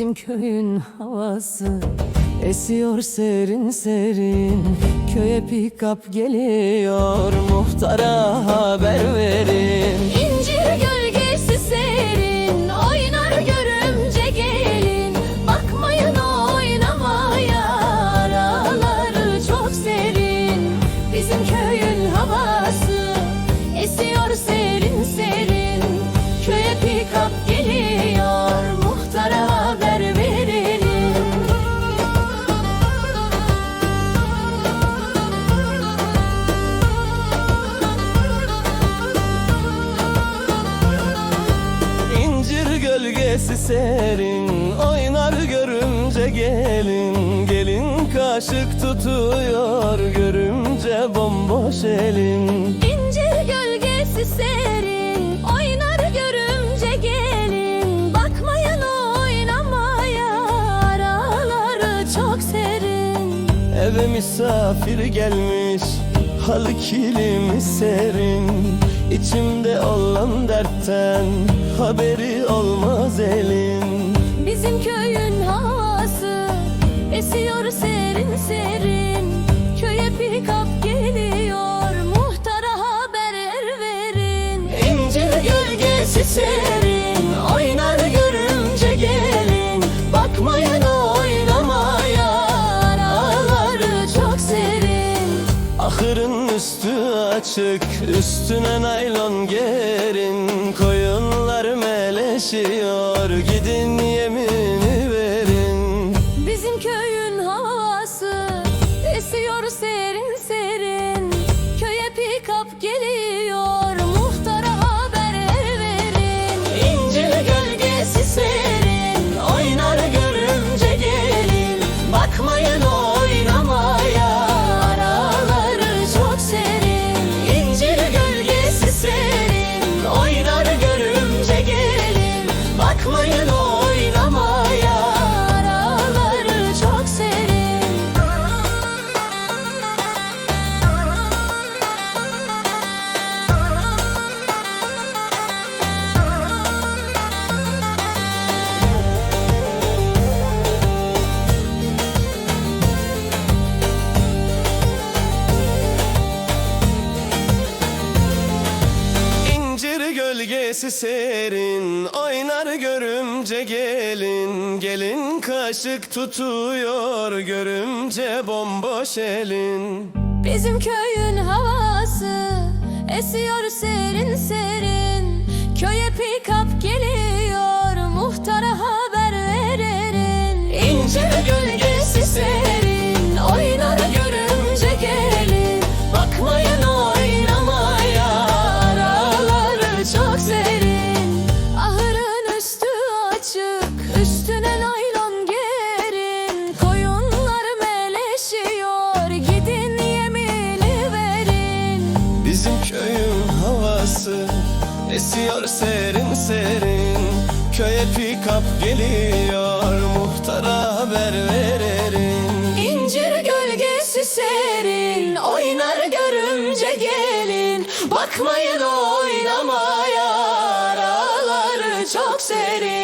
Bizim köyün havası Esiyor serin serin. Köye pikap geliyor Muhtara haber verin. İncir gölgesi serin Oynar görümce gelin. Bakmayın oynamaya Araları çok serin. Bizim köyün havası Esiyor serin serin. Köye pikap geliyor gölgesi serin Oynar görümce gelin. Gelin kaşık tutuyor Görümce bomboş elin. İncir gölgesi serin Oynar görümce gelin. Bakmayın oynamaya Araları çok serin. Eve misafir gelmiş Halı kilimi serin İçimde olan dertten Haberi olmaz elin. Bizim köyün havası Esiyor serin serin. Köye pikap geliyor Muhtara haber verin. İncir gölgesi serin Ahırın üstü açık Üstüne naylon gerin Koyunlar meleşiyor Gidin yemini verin. Bizim köyün havası Esiyor serin serin Köye pikap geliyor gölgesi serin Oynar görümce gelin. Gelin kaşık tutuyor Görümce bomboş elin. Bizim köyün havası Esiyor serin serin. Köye pikap geliyor havası Esiyor serin serin. Köye pikap geliyor. Muhtara haber verelim. İncir gölgesi serin. Oynar görümce gelin. Bakmayın oynamaya. Araları çok serin